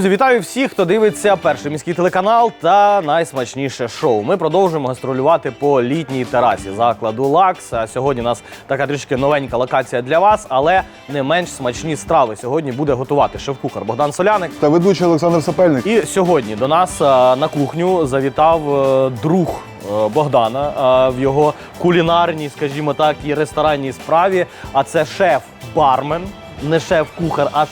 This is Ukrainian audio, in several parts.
Друзі, вітаю всіх, хто дивиться перший міський телеканал та найсмачніше шоу. Ми продовжуємо гастролювати по літній терасі закладу Лакс. А сьогодні у нас така трішки новенька локація для вас, але не менш смачні страви. Сьогодні буде готувати шеф-кухар Богдан Соляник. Та ведучий Олександр Сапельник. І сьогодні до нас а, на кухню завітав е, друг е, Богдана а, в його кулінарній, скажімо так, і ресторанній справі. А це шеф-бармен, не шеф-кухар, а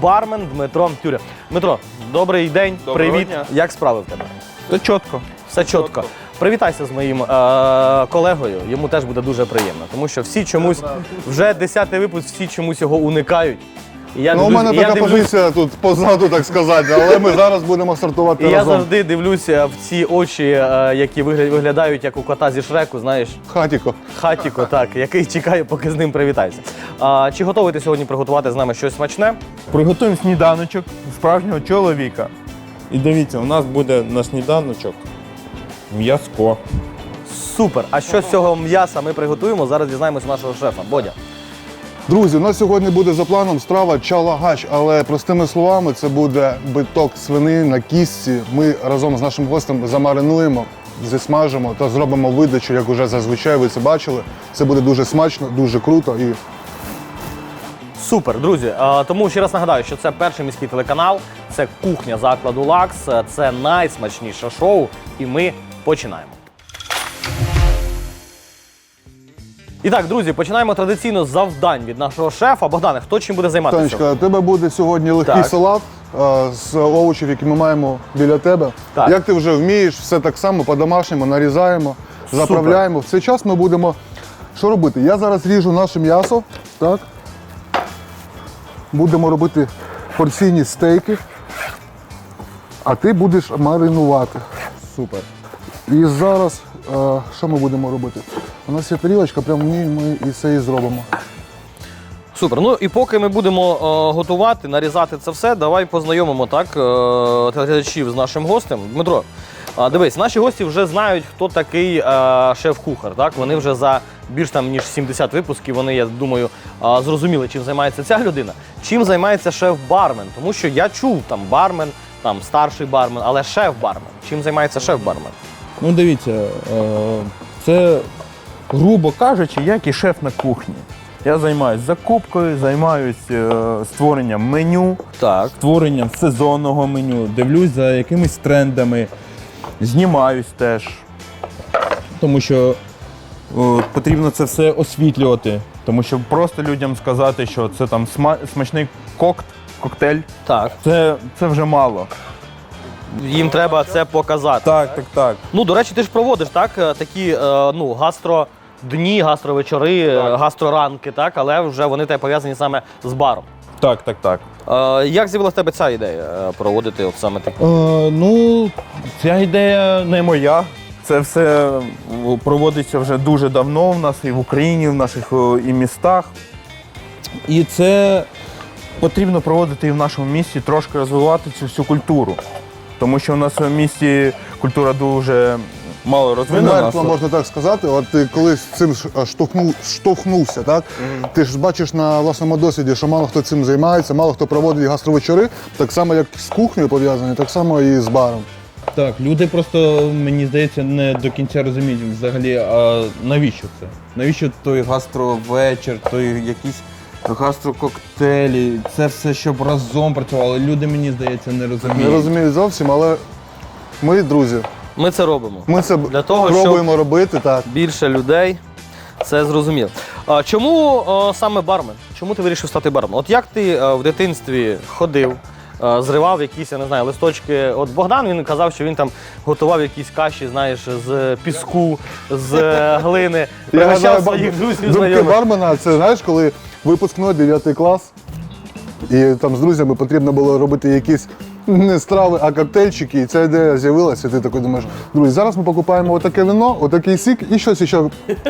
шеф-бармен Дмитро Тюря. Дмитро, добрий день, Доброго привіт. дня. Як справи в тебе? Та чітко. Все чітко. Привітайся з моїм е, колегою. Йому теж буде дуже приємно, тому що всі чомусь вже десятий випуск, всі чомусь його уникають. І я Ну, у дивлюсь- мене і я така дивлюсь- позиція тут позаду, так сказати, але ми зараз будемо стартувати І я разом. завжди дивлюся в ці очі, е, які вигля- виглядають як у кота зі шреку, знаєш, Хатіко. хатіко, так, який чекає, поки з ним привітайся. А, чи готовий ти сьогодні приготувати з нами щось смачне? Приготуємо сніданочок справжнього чоловіка. І дивіться, у нас буде на сніданочок м'язко. Супер! А що з цього м'яса ми приготуємо? Зараз дізнаємося у нашого шефа. Бодя. Друзі, у нас сьогодні буде за планом страва чалагач, але простими словами це буде биток свини на кістці. Ми разом з нашим гостем замаринуємо, зісмажимо та зробимо видачу, як уже зазвичай ви це бачили. Це буде дуже смачно, дуже круто і Супер, друзі. Тому ще раз нагадаю, що це перший міський телеканал, це кухня закладу Лакс, це найсмачніше шоу, і ми починаємо. І так, друзі, починаємо традиційно з завдань від нашого шефа. Богдане, хто чим буде займатися? Танечка, у тебе буде сьогодні легкий Так. салат а, з овочів, які ми маємо біля тебе. Так. Як ти вже вмієш, все так само по-домашньому нарізаємо, заправляємо. В цей час ми будемо що робити? Я зараз ріжу наше м'ясо. Так. Будемо робити порційні стейки, а ти будеш маринувати. Супер. І зараз е, що ми будемо робити? У нас є тарілочка, прямо в ній ми і це і зробимо. Супер. Ну і поки ми будемо е, готувати, нарізати це все, давай познайомимо так е, телеглядачів з нашим гостем. Дмитро, а, дивись, наші гості вже знають, хто такий е, шеф-кухар. Так, вони вже за більш там ніж 70 випусків. Вони, я думаю, е, зрозуміли, чим займається ця людина. Чим займається шеф-бармен? Тому що я чув там бармен, там старший бармен, але шеф-бармен. Чим займається шеф-бармен? Ну дивіться, е, це, грубо кажучи, як і шеф на кухні. Я займаюся закупкою, займаюся створенням меню, Так. створенням сезонного меню, дивлюсь за якимись трендами, знімаюсь теж. Тому що о, потрібно це все освітлювати. Тому що просто людям сказати, що це там сма- смачний кокт, коктейль, Так. це, це вже мало. Їм треба це показати. Так, так, так. Ну, до речі, ти ж проводиш так, е, такі е, ну, гастродні, гастровечори, е, гастроранки, так, але вже вони тебе пов'язані саме з баром. Так, так, так. Е, як з'явилася в тебе ця ідея е, проводити от саме такі? Е, ну, ця ідея не моя. Це все проводиться вже дуже давно в нас і в Україні, і в наших е, і містах. І це потрібно проводити і в нашому місті, трошки розвивати цю всю культуру. Тому що в нас в місті культура дуже мало розвинена. Мертво, можна так сказати. От ти колись цим ш- а, штовхнув, штовхнувся, так? Ти ж бачиш на власному досвіді, що мало хто цим займається, мало хто проводить гастровечори, так само, як з кухнею пов'язані, так само і з баром. Так, люди просто, мені здається, не до кінця розуміють взагалі, а навіщо це? Навіщо той гастровечір, той якісь гастрококтейлі, це все, щоб разом працювало. Люди, мені здається, не розуміють. Не розумію зовсім, але ми, друзі, Ми це робимо. ми це Для того, пробуємо робити так. Більше людей це зрозуміло. А чому саме бармен? Чому ти вирішив стати барменом? От як ти е, в дитинстві ходив, е, зривав якісь, я не знаю, листочки. От Богдан він казав, що він там готував якісь каші, знаєш, з піску, з е, глини, пригощав своїх друзів, думки знайомих. бармена, це знаєш, коли випускной 9 клас, і там з друзями потрібно було робити якісь не страви, а коктейльчики, і ця ідея з'явилася, ти такий думаєш, друзі, зараз ми покупаємо отаке вино, отакий сік і щось ще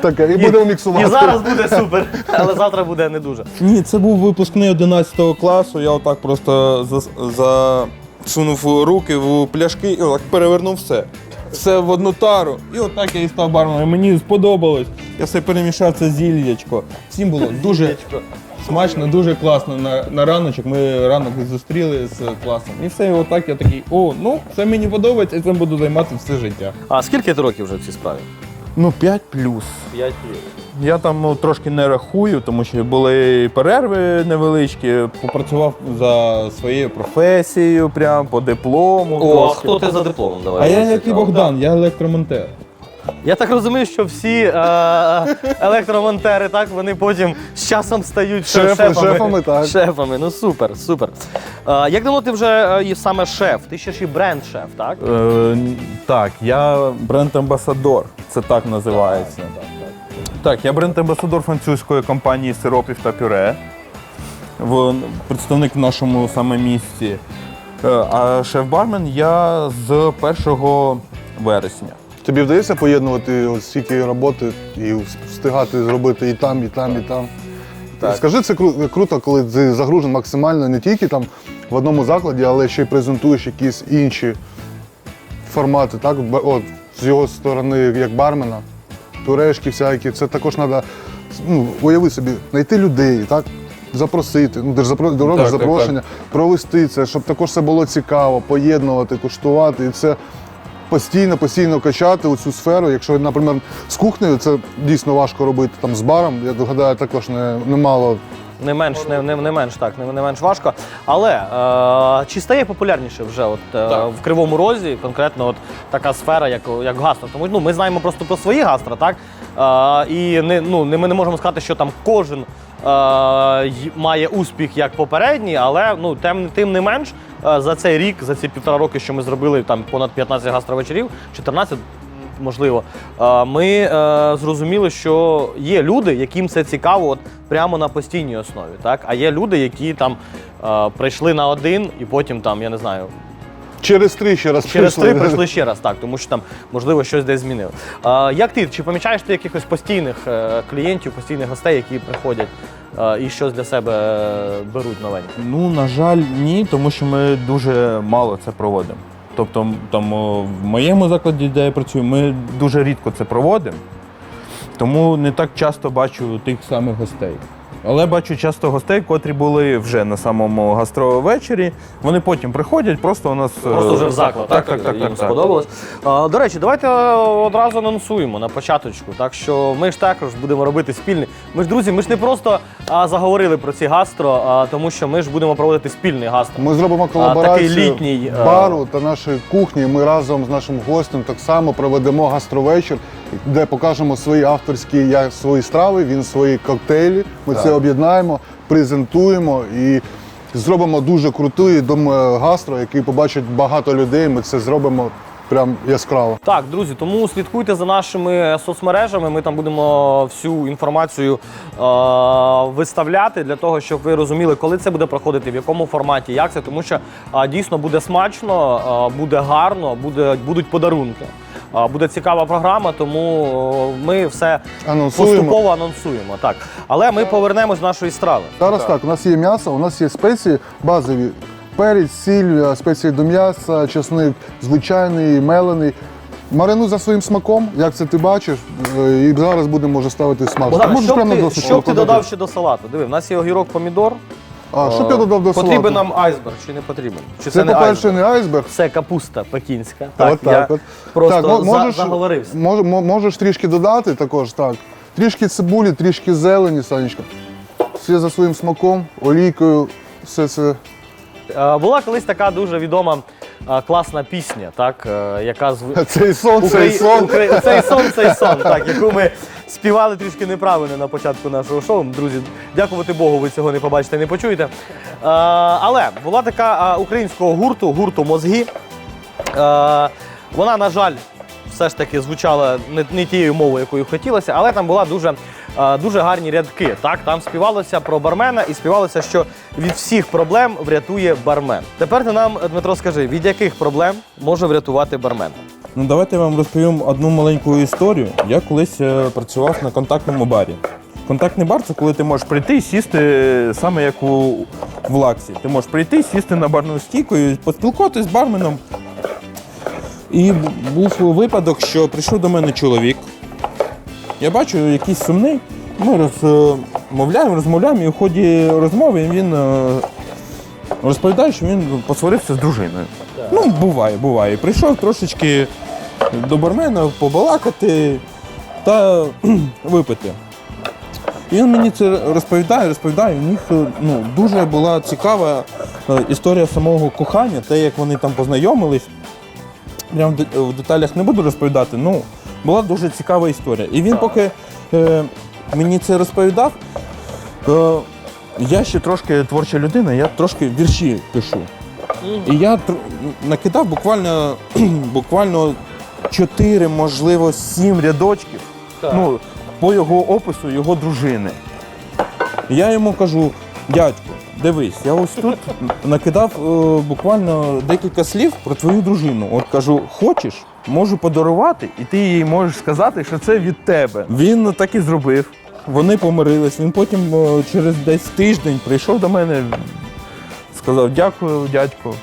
таке, і будемо міксувати. І зараз буде супер, але завтра буде не дуже. Ні, це був випускний 11 класу. Я отак просто зас- засунув руки в пляшки і отак перевернув все. Все в одну тару. І отак я і став барменом. Мені сподобалось. Я все перемішав це зіллячко. Всім було дуже смачно, дуже класно. На, на раночок ми ранок зустріли з класом. І все, і отак я такий, о, ну це мені подобається, і цим буду займатися все життя. А скільки ти років вже в цій справі? Ну, 5 плюс. 5 Я там ну, трошки не рахую, тому що були перерви невеличкі. Попрацював за своєю професією, прям по диплому. О, а хто ти за дипломом? Давай. А я як і Богдан, я електромонтер. Я так розумію, що всі е, електромонтери, так, вони потім з часом стають Шефи- шефами. шефами, так. Шефами, ну супер, супер. Е, як давно ти вже е, і саме шеф? Ти ще ж і бренд-шеф, так? Е, так, я бренд-амбасадор, це так називається. Так, я бренд-амбасадор французької компанії сиропів та пюре. В, представник в нашому саме місті. Е, А шеф-бармен я з 1 вересня. Тобі вдається поєднувати от стільки роботи і встигати зробити і там, і там, і там. Так. Скажи, це кру- круто, коли ти загружен максимально не тільки там в одному закладі, але ще й презентуєш якісь інші формати, так? Б- От, з його сторони, як бармена, турешки всякі. Це також треба, ну, уяви собі, знайти людей, так? Запросити, ну ти ж запро- робиш Так, так, запрошення, провести це, щоб також це було цікаво, поєднувати, куштувати. І це постійно, постійно качати у цю сферу. Якщо, наприклад, з кухнею це дійсно важко робити там з баром, я догадаю, також не, немало. Не менш, не, не, не менш так, не, не менш важко. Але е, чи стає популярніше вже от, е, в Кривому Розі, конкретно от така сфера, як, як гастро? Тому ну, ми знаємо просто про свої гастро, так? Е, і не, ну, не, ми не можемо сказати, що там кожен має успіх як попередній, але ну, тим, тим не менш, е, за цей рік, за ці півтора роки, що ми зробили там понад 15 гастровечерів, 14 можливо, е, ми е, зрозуміли, що є люди, яким це цікаво от прямо на постійній основі. Так? А є люди, які там е, прийшли на один і потім там, я не знаю, Через три ще раз через три прийшли. прийшли ще раз, так, тому що там, можливо, щось десь змінили. Е, як ти, чи помічаєш ти якихось постійних е, клієнтів, постійних гостей, які приходять е, і щось для себе е, беруть новеньке? Ну, на жаль, ні, тому що ми дуже мало це проводимо. Тобто, там о, в моєму закладі, де я працюю, ми дуже рідко це проводимо, тому не так часто бачу тих самих гостей. Але бачу часто гостей, котрі були вже на самому гастровечері. Вони потім приходять, просто у нас Просто е, вже в заклад, так? Так, так, так, їм так, так. сподобалось. А, до речі, давайте одразу анонсуємо на початочку. Так що ми ж також будемо робити спільний. Ми ж друзі, ми ж не просто а, заговорили про ці гастро, а, тому що ми ж будемо проводити спільний гастро. Ми зробимо такий літній, е, бару та нашої кухні. Ми разом з нашим гостем так само проведемо гастровечір, де покажемо свої авторські я свої страви, він свої коктейлі. Ми це об'єднаємо, презентуємо і зробимо дуже крутий дом е, гастро, який побачить багато людей. Ми це зробимо прям яскраво. Так, друзі, тому слідкуйте за нашими соцмережами. Ми там будемо всю інформацію е- виставляти для того, щоб ви розуміли, коли це буде проходити, в якому форматі, як це, тому що е, дійсно буде смачно, е, буде гарно, буде, будуть подарунки. Буде цікава програма, тому ми все Анонсуємо. поступово анонсуємо. Так, але ми повернемось до нашої страви. Зараз так. у нас є м'ясо, у нас є спеції базові. Перець, сіль, е, спеції до м'яса, чесник звичайний, мелений. Маринуй за своїм смаком, як це ти бачиш, е, і зараз будемо вже ставити смажити. Богдан, що б ти, що б ти додав ще до салату? Диви, в нас є огірок, помідор. А що б я додав до Потрібен нам айсберг чи не потрібен? Чи це, Це, не по-перше, айсберг? не айсберг. Це капуста пекінська. Так, Так, я от. просто мо- за- заговорився. мож- можеш трішки додати також, так. Трішки цибулі, трішки зелені, Санечка. Все за своїм смаком, олійкою, все це. Е, Була колись така дуже відома е, класна пісня, так, е, яка зв... Цей сон, цей сон. Украї- Цей сон, цей сон, так, яку ми співали трішки неправильно на початку нашого шоу. Друзі, дякувати Богу, ви цього не побачите, не почуєте. Е, але була така е, українського гурту, гурту мозги. Е, вона, на жаль, все ж таки звучала не, не тією мовою, якою хотілося, але там була дуже, дуже гарні рядки. Так? Там співалося про бармена і співалося, що від всіх проблем врятує бармен. Тепер ти нам, Дмитро, скажи, від яких проблем може врятувати бармен? Ну, давайте я вам розповім одну маленьку історію. Я колись е, працював на контактному барі. Контактний бар це коли ти можеш прийти і сісти саме як у в лаксі. Ти можеш прийти, сісти на барну стійку і поспілкуватися з барменом. І був випадок, що прийшов до мене чоловік. Я бачу, якийсь сумний. Ми е, розмовляємо, розмовляємо, і в ході розмови він е, розповідає, що він посварився з дружиною. Ну, буває, буває. Прийшов трошечки до бармена побалакати та випити. І він мені це розповідає, розповідає. У них ну, дуже була цікава е, історія самого кохання, те, як вони там познайомились. Прям в в деталях не буду розповідати. Ну, була дуже цікава історія. І він, поки е, мені це розповідав, е, я ще трошки творча людина, я трошки вірші пишу. І я накидав буквально, буквально 4, можливо, 7 рядочків ну, по його опису його дружини. Я йому кажу, дядько, дивись, я ось тут накидав е, буквально декілька слів про твою дружину. От кажу, хочеш, можу подарувати, і ти їй можеш сказати, що це від тебе. Він так і зробив. Вони помирились. Він потім е, через десь тиждень прийшов до мене, сказав: дякую, дядько.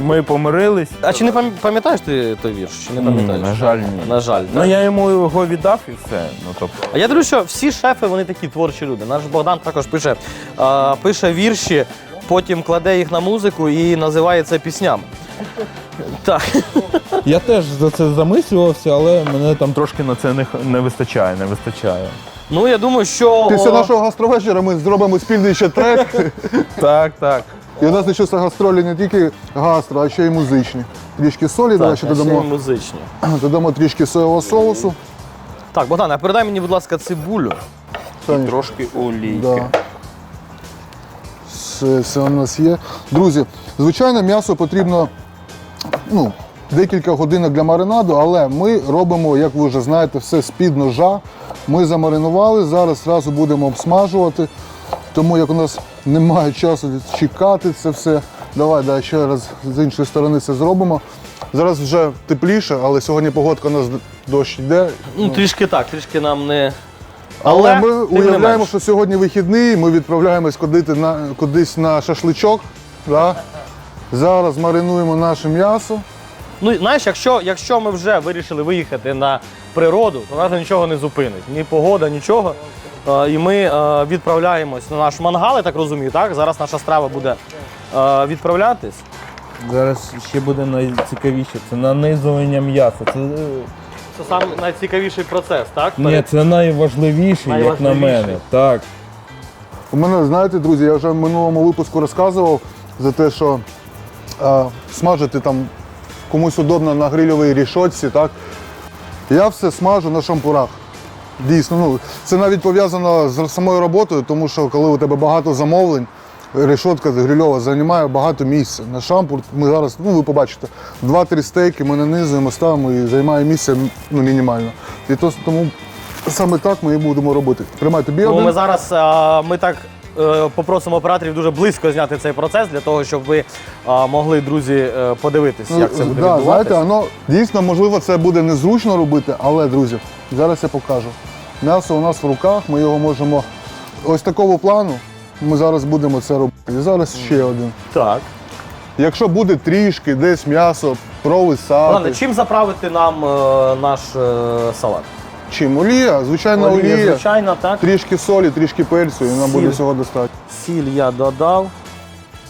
Ми помирились. А чи не пам- пам'ятаєш ти той вірш? Чи не пам'ятаєш? на жаль, ні. На жаль. Ну так? я йому його віддав і все. Ну, тобто, А я дивлюсь, що всі шефи вони такі творчі люди. Наш Богдан також пише, а, пише вірші, потім кладе їх на музику і називає це піснями. Так. Я теж за це замислювався, але мене там трошки на це не, х- не вистачає, не вистачає. Ну я думаю, що. Після о, нашого гастровечора ми зробимо спільний ще трек. Так, так. І у нас лишився гастролі не тільки гастро, а ще й музичні. Трішки солі, давай Так, ще а ще й додамо, музичні. додамо трішки соєвого соусу. Так, Богдан, а передай мені, будь ласка, цибулю. Саня, Трошки олійки. Да. Все, все у нас є. Друзі, звичайно, м'ясо потрібно ну, декілька годинок для маринаду, але ми робимо, як ви вже знаєте, все з-під ножа. Ми замаринували, зараз одразу будемо обсмажувати. Тому як у нас немає часу чекати це все, давай да, ще раз з іншої сторони це зробимо. Зараз вже тепліше, але сьогодні погодка у нас дощ йде. Ну, трішки так, трішки нам не. Але, Але, ми уявляємо, що сьогодні вихідний, ми відправляємось кудись на, кудись на шашличок. Да? Зараз маринуємо наше м'ясо. Ну, знаєш, якщо, якщо ми вже вирішили виїхати на природу, то нас нічого не зупинить. Ні погода, нічого. Е, І ми е, відправляємось на наш мангал, я так розумію, так? Зараз наша страва буде е, відправлятись. Зараз ще буде найцікавіше. Це нанизування м'яса. Це, Це сам найцікавіший процес, так? ні, це найважливіше, як на мене. Так. У мене, знаєте, друзі, я вже в минулому випуску розказував за те, що е, смажити там комусь удобно на грильовій рішотці, так? Я все смажу на шампурах. Дійсно, ну це навіть пов'язано з самою роботою, тому що коли у тебе багато замовлень, решетка грильова займає багато місця. На шампур ми зараз, ну ви побачите, 2-3 стейки ми нанизуємо, ставимо і займає місце ну, мінімально. І то, тому саме так ми і будемо робити. Тримай тобі Ну, ми зараз ми так попросимо операторів дуже близько зняти цей процес для того, щоб ви е, могли, друзі, е, подивитись, як це буде Ну, да, відбуватися. знаєте, воно дійсно можливо це буде незручно робити, але друзі, зараз я покажу. М'ясо у нас в руках, ми його можемо ось такого плану. Ми зараз будемо це робити. І зараз ще один. Так. Якщо буде трішки десь м'ясо провисати, Ладно, чим заправити нам е, наш е, салат? Чим олія, звичайна олія, Олія, звичайно, так. трішки солі, трішки перцю, і нам Сіль. буде всього достатньо. Сіль я додав.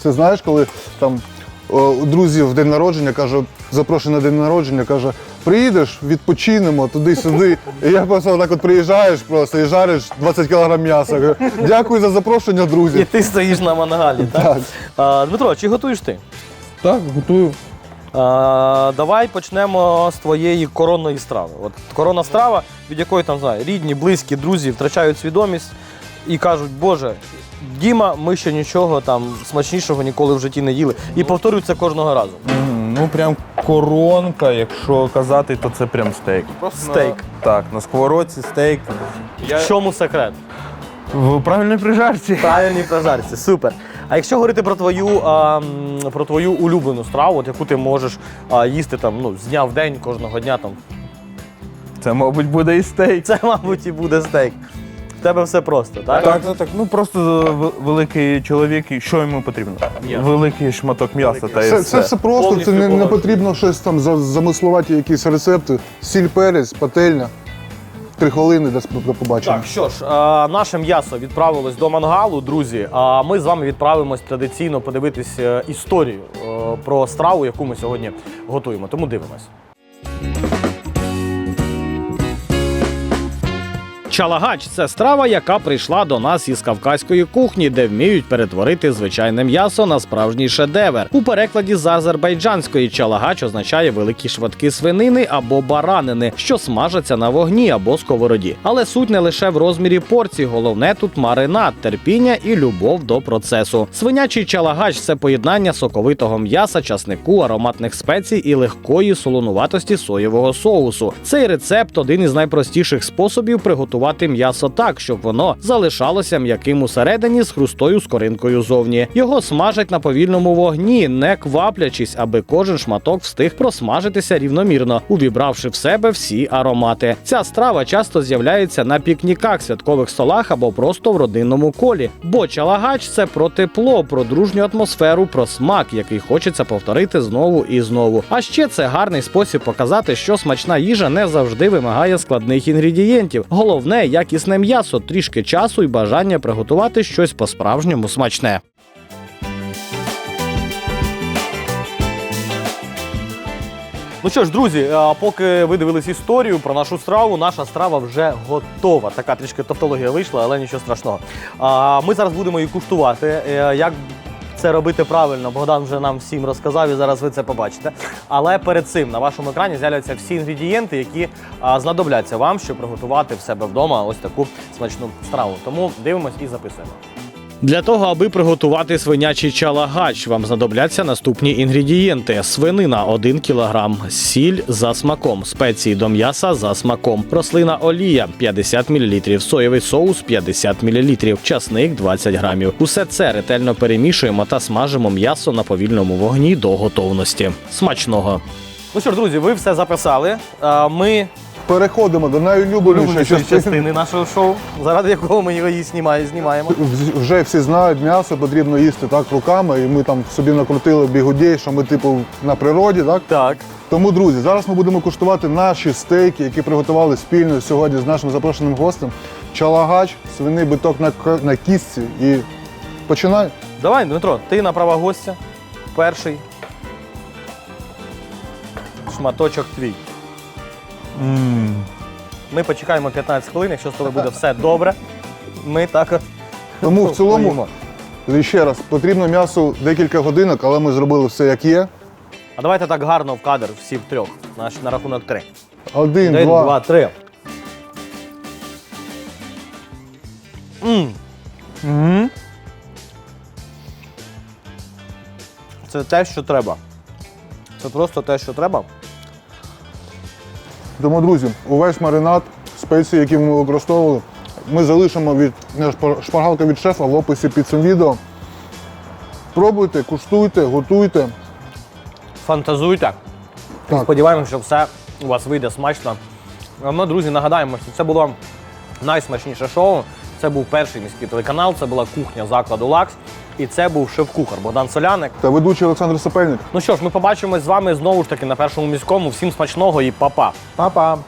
Це знаєш, коли там о, у друзів в день народження каже, запрошую на день народження, каже, приїдеш, відпочинемо туди-сюди. І я просто так от приїжджаєш просто і жариш 20 кг м'яса. Кажу, Дякую за запрошення, друзі. І ти стоїш на мангалі, так? Так. А, Дмитро, чи готуєш ти? Так, готую. А, давай почнемо з твоєї коронної страви. От коронна страва, від якої там знаю, рідні, близькі, друзі втрачають свідомість і кажуть, Боже, Діма, ми ще нічого там смачнішого ніколи в житті не їли. І повторюють це кожного разу. Ну прям коронка, якщо казати, то це прям стейк. Стейк. Так, на сковородці стейк. В чому секрет? В правильній прижарці. Правильній прожарці, супер. А якщо говорити про твою, а, м, про твою улюблену страву, от яку ти можеш а, їсти там, ну, з дня в день, кожного дня, там, Це, мабуть, буде і стейк. це, мабуть, і буде стейк. В тебе все просто, так? Так, так, так. Ну просто в- великий чоловік, і що йому потрібно? М'ясо. Великий шматок м'яса та і Це, все. це все просто, це Повністю не, не потрібно щось там за- замислувати, якісь рецепти. Сіль перець, пательня. Три хвилини до побачення. Так, що ж, е, наше м'ясо відправилось до мангалу, друзі. А ми з вами відправимось традиційно подивитись е, історію е, про страву, яку ми сьогодні готуємо. Тому дивимось. Чалагач це страва, яка прийшла до нас із кавказької кухні, де вміють перетворити звичайне м'ясо на справжній шедевр. У перекладі з азербайджанської чалагач означає великі швидкі свинини або баранини, що смажаться на вогні або сковороді. Але суть не лише в розмірі порцій, головне тут маринад, терпіння і любов до процесу. Свинячий чалагач це поєднання соковитого м'яса, часнику, ароматних спецій і легкої солонуватості соєвого соусу. Цей рецепт один із найпростіших способів приготувати м'ясо так, щоб воно залишалося м'яким усередині з хрустою скоринкою зовні. Його смажать на повільному вогні, не кваплячись, аби кожен шматок встиг просмажитися рівномірно, увібравши в себе всі аромати. Ця страва часто з'являється на пікніках, святкових столах або просто в родинному колі. Бо чалагач це про тепло, про дружню атмосферу, про смак, який хочеться повторити знову і знову. А ще це гарний спосіб показати, що смачна їжа не завжди вимагає складних інгредієнтів. Головне якісне м'ясо, трішки часу і бажання приготувати щось по-справжньому смачне. Ну що ж, друзі, поки ви дивились історію про нашу страву, наша страва вже готова. Така трішки тавтологія вийшла, але нічого страшного. Ми зараз будемо її куштувати. Е, Як це робити правильно, Богдан вже нам всім розказав, і зараз ви це побачите. Але перед цим на вашому екрані з'являються всі інгредієнти, які а, знадобляться вам, щоб приготувати в себе вдома ось таку смачну страву. Тому дивимось і записуємо. Для того, аби приготувати свинячий чалагач, вам знадобляться наступні інгредієнти: свинина 1 кг, сіль за смаком, спеції до м'яса за смаком, рослина олія 50 мл, соєвий соус 50 мл, часник 20 грамів. Усе це ретельно перемішуємо та смажимо м'ясо на повільному вогні до готовності. Смачного! Ну що ж, друзі, ви все записали. Ми Переходимо до найулюбленішої частини. частини нашого шоу, заради якого ми його і знімає- знімаємо. Вже всі знають, м'ясо потрібно їсти так руками, і ми там собі накрутили бігудей, що ми типу на природі, так? Так. Тому, друзі, зараз ми будемо куштувати наші стейки, які приготували спільно сьогодні з нашим запрошеним гостем. Чалагач, свиний биток на, к- на кістці. І починай. Давай, Дмитро, ти на права гостя. Перший. Шматочок твій. Ми почекаємо 15 хвилин, якщо з тобою буде все добре. Ми так. Тому в цілому, ще раз, потрібно м'ясо декілька годинок, але ми зробили все як є. А давайте так гарно в кадр, всі в трьох. На, на рахунок три. Один, Один, два. два, три. М. Це те, що треба. Це просто те, що треба. Тому, друзі, увесь маринад, спеції, які ми використовували, ми залишимо від шпаргалка від шефа в описі під цим відео. Пробуйте, куштуйте, готуйте. Фантазуйте. Так. Сподіваємося, що все у вас вийде смачно. А Ми, друзі, нагадаємо, що це було найсмачніше шоу. Це був перший міський телеканал, це була кухня закладу Лакс. І це був шеф-кухар Богдан Соляник. Та ведучий Олександр Сапельник. Ну що ж, ми побачимось з вами знову ж таки на першому міському. Всім смачного і па-па! Па-па!